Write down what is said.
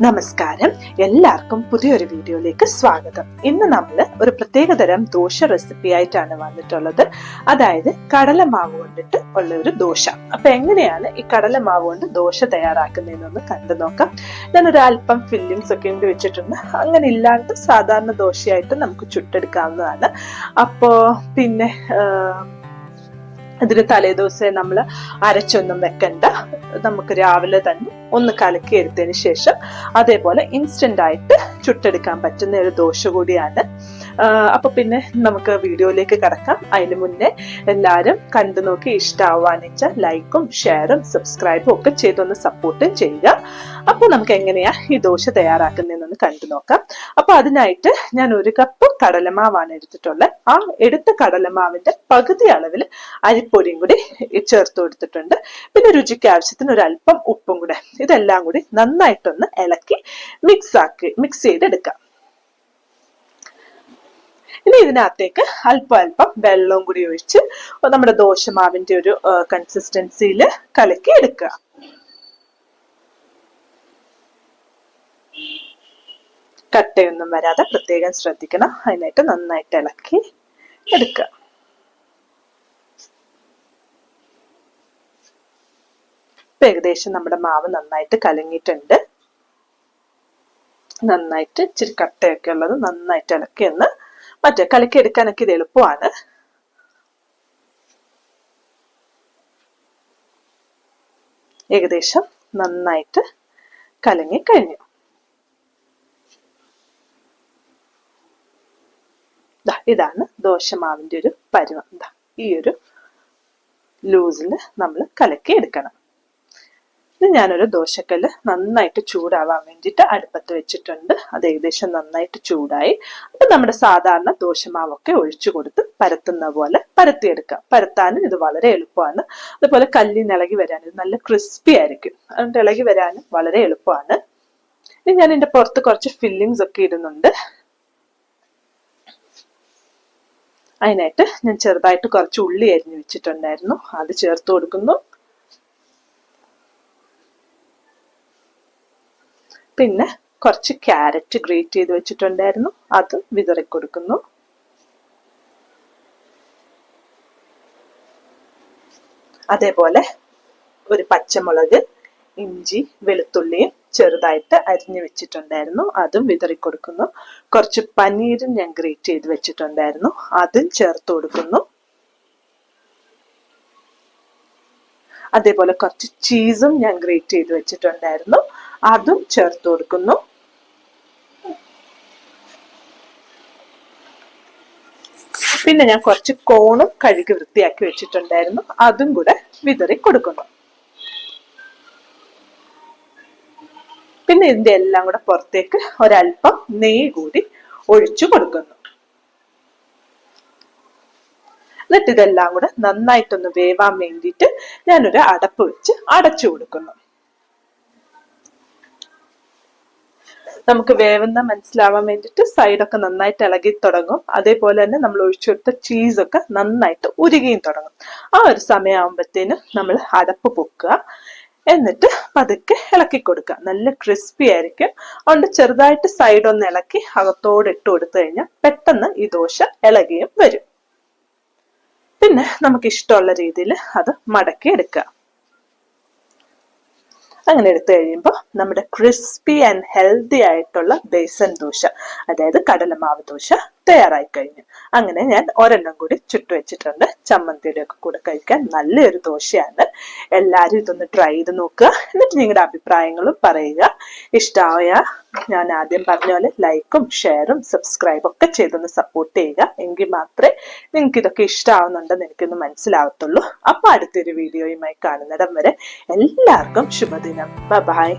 നമസ്കാരം. എല്ലാവർക്കും പുതിയൊരു വീഡിയോയിലേക്ക് സ്വാഗതം. ഇന്ന് നമ്മൾ ഒരു പ്രത്യേകതരം ദോശ റെസിപ്പി ആയിട്ടാണ് വന്നിട്ടുള്ളത്. അതായത് കടലമാവ് കൊണ്ടിട്ട് ഉള്ള ഒരു ദോശ. അപ്പൊ എങ്ങനെയാണ് ഈ കടലമാവ് കൊണ്ട് ദോശ തയ്യാറാക്കുന്നതെന്നൊന്ന് കണ്ടു നോക്കാം. ഞാനൊരു അല്പം ഫില്ലിങ്സ് ഒക്കെ ഉണ്ട് വെച്ചിട്ടുണ്ട്. അങ്ങനെ ഇല്ലാണ്ട് സാധാരണ ദോശയായിട്ട് നമുക്ക് ചുട്ടെടുക്കാവുന്നതാണ്. അപ്പോ പിന്നെ തലേ തലേദിവസം നമ്മൾ അരച്ചൊന്നും വെക്കണ്ട. നമുക്ക് രാവിലെ തന്നെ ഒന്ന് കലക്കി എടുത്തതിന് ശേഷം അതേപോലെ ഇൻസ്റ്റന്റ് ആയിട്ട് ചുട്ടെടുക്കാൻ പറ്റുന്ന ഒരു ദോശ കൂടിയാണ്. അപ്പൊ പിന്നെ നമുക്ക് വീഡിയോയിലേക്ക് കടക്കാം. അതിന് മുന്നേ എല്ലാവരും കണ്ടു നോക്കി ഇഷ്ടമാവാന്ന് ലൈക്കും ഷെയറും സബ്സ്ക്രൈബും ഒക്കെ ചെയ്തൊന്ന് സപ്പോർട്ട് ചെയ്യുക. അപ്പോൾ നമുക്ക് എങ്ങനെയാ ഈ ദോശ തയ്യാറാക്കുന്നതെന്നൊന്ന് കണ്ടു നോക്കാം. അപ്പൊ അതിനായിട്ട് ഞാൻ ഒരു കപ്പ് കടലമാവാണ് എടുത്തിട്ടുള്ളത്. ആ എടുത്ത കടലമാവിന്റെ പകുതി അളവിൽ അരിപ്പൊടിയും കൂടി ചേർത്ത് കൊടുത്തിട്ടുണ്ട്. പിന്നെ രുചിക്ക് ആവശ്യത്തിന് ഒരു അല്പം ഉപ്പും കൂടെ ഇതെല്ലാം കൂടി നന്നായിട്ടൊന്ന് ഇളക്കി മിക്സ് ആക്കി മിക്സ് ചെയ്തെടുക്കാം. ഇനി ഇതിനകത്തേക്ക് അല്പം അല്പം വെള്ളവും കൂടി ഒഴിച്ച് നമ്മുടെ ദോശമാവിന്റെ ഒരു കൺസിസ്റ്റൻസിയിൽ കലക്കി എടുക്കുക. കട്ടയൊന്നും വരാതെ പ്രത്യേകം ശ്രദ്ധിക്കണം. അതിനായിട്ട് നന്നായിട്ട് ഇളക്കി എടുക്കുക. ഏകദേശം നമ്മുടെ മാവ് നന്നായിട്ട് കലങ്ങിയിട്ടുണ്ട്. നന്നായിട്ട് ഇച്ചിരി കട്ടയൊക്കെ ഉള്ളത് നന്നായിട്ട് ഇളക്കി ഒന്ന് മറ്റേ കലക്കി എടുക്കാനൊക്കെ ഇത് എളുപ്പമാണ്. ഏകദേശം നന്നായിട്ട് കലങ്ങി കഴിഞ്ഞു. ഇതാണ് ദോശമാവിന്റെ ഒരു പരുവം. എന്താ ഈ ഒരു ലൂസിൽ നമ്മൾ കലക്കി എടുക്കണം. ഇത് ഞാനൊരു ദോശക്കല്ല് നന്നായിട്ട് ചൂടാവാൻ വേണ്ടിയിട്ട് അടുപ്പത്ത് വെച്ചിട്ടുണ്ട്. അത് ഏകദേശം നന്നായിട്ട് ചൂടായി. അപ്പൊ നമ്മുടെ സാധാരണ ദോശമാവൊക്കെ ഒഴിച്ചു കൊടുത്ത് പരത്തുന്ന പോലെ പരത്തിയെടുക്കാം. പരത്താനും ഇത് വളരെ എളുപ്പമാണ്. അതുപോലെ കല്ലിന് ഇളകി വരാൻ ഇത് നല്ല ക്രിസ്പി ആയിരിക്കും. അതുകൊണ്ട് ഇളകി വരാനും വളരെ എളുപ്പമാണ്. ഇനി ഞാൻ ഇതിന്റെ പുറത്ത് കുറച്ച് ഫില്ലിങ്സ് ഒക്കെ ഇടുന്നുണ്ട്. അതിനായിട്ട് ഞാൻ ചെറുതായിട്ട് കുറച്ച് ഉള്ളി അരിഞ്ഞു വെച്ചിട്ടുണ്ടായിരുന്നു. അത് ചേർത്ത് കൊടുക്കുന്നു. പിന്നെ കുറച്ച് ക്യാരറ്റ് ഗ്രേറ്റ് ചെയ്ത് വെച്ചിട്ടുണ്ടായിരുന്നു. അത് വിതറി കൊടുക്കുന്നു. അതേപോലെ ഒരു പച്ചമുളക് ഇഞ്ചി വെളുത്തുള്ളിയും ചെറുതായിട്ട് അരിഞ്ഞു വെച്ചിട്ടുണ്ടായിരുന്നു. അതും വിതറി കൊടുക്കുന്നു. കുറച്ച് പനീരും ഞാൻ ഗ്രേറ്റ് ചെയ്ത് വെച്ചിട്ടുണ്ടായിരുന്നു. അതും ചേർത്ത് കൊടുക്കുന്നു. അതേപോലെ കുറച്ച് ചീസും ഞാൻ ഗ്രേറ്റ് ചെയ്ത് വെച്ചിട്ടുണ്ടായിരുന്നു. അതും ചേർത്ത് കൊടുക്കുന്നു. പിന്നെ ഞാൻ കുറച്ച് കോണും കഴുകി വൃത്തിയാക്കി വെച്ചിട്ടുണ്ടായിരുന്നു. അതും കൂടെ വിതറി കൊടുക്കുന്നു. പിന്നെ ഇതിന്റെ എല്ലാം കൂടെ പുറത്തേക്ക് ഒരല്പം നെയ്യ് കൂടി ഒഴിച്ചു കൊടുക്കുന്നു. എന്നിട്ട് ഇതെല്ലാം കൂടെ നന്നായിട്ടൊന്ന് വേവാൻ വേണ്ടിയിട്ട് ഞാനൊരു അടപ്പ് വെച്ച് അടച്ചു കൊടുക്കുന്നു. നമുക്ക് വേവുന്ന മനസ്സിലാവാൻ വേണ്ടിയിട്ട് സൈഡൊക്കെ നന്നായിട്ട് ഇളകി തുടങ്ങും. അതേപോലെ തന്നെ നമ്മൾ ഒഴിച്ചു കൊടുത്ത ചീസൊക്കെ നന്നായിട്ട് ഉരുകിയും തുടങ്ങും. ആ ഒരു സമയമാകുമ്പോഴത്തേനും നമ്മൾ അടപ്പ് പൊക്കുക. എന്നിട്ട് പതുക്കെ ഇളക്കി കൊടുക്കുക. നല്ല ക്രിസ്പി ആയിരിക്കും. അതുകൊണ്ട് ചെറുതായിട്ട് സൈഡ് ഒന്ന് ഇളക്കി അകത്തോട് ഇട്ട് കൊടുത്തു കഴിഞ്ഞാൽ പെട്ടെന്ന് ഈ ദോശ ഇളകിയും വരും. പിന്നെ നമുക്ക് ഇഷ്ടമുള്ള രീതിയിൽ അത് മടക്കി എടുക്കുക. അങ്ങനെ എടുത്തു കഴിയുമ്പോൾ നമ്മുടെ ക്രിസ്പി ആൻഡ് ഹെൽത്തി ആയിട്ടുള്ള ബേസൻ ദോശ അതായത് കടലമാവ് ദോശ തയ്യാറായി കഴിഞ്ഞു. അങ്ങനെ ഞാൻ ഒരെണ്ണം കൂടി ചുട്ടു വെച്ചിട്ടുണ്ട്. ചമ്മന്തിയുടെ ഒക്കെ കൂടെ കഴിക്കാൻ നല്ലൊരു ദോശയാണ്. എല്ലാവരും ഇതൊന്ന് ട്രൈ ചെയ്ത് നോക്കുക എന്നിട്ട് നിങ്ങളുടെ അഭിപ്രായങ്ങളും പറയുക. ഇഷ്ടമായ ഞാൻ ആദ്യം പറഞ്ഞ പോലെ ലൈക്കും ഷെയറും സബ്സ്ക്രൈബും ഒക്കെ ചെയ്തൊന്ന് സപ്പോർട്ട് ചെയ്യുക. എങ്കിൽ മാത്രമേ നിങ്ങൾക്ക് ഇതൊക്കെ ഇഷ്ടമാവുന്നുണ്ടെന്ന് എനിക്കൊന്ന് മനസ്സിലാവത്തുള്ളൂ. അപ്പൊ അടുത്തൊരു വീഡിയോയുമായി കാണുന്നിടം വരെ എല്ലാവർക്കും ശുഭദിനം. ബൈ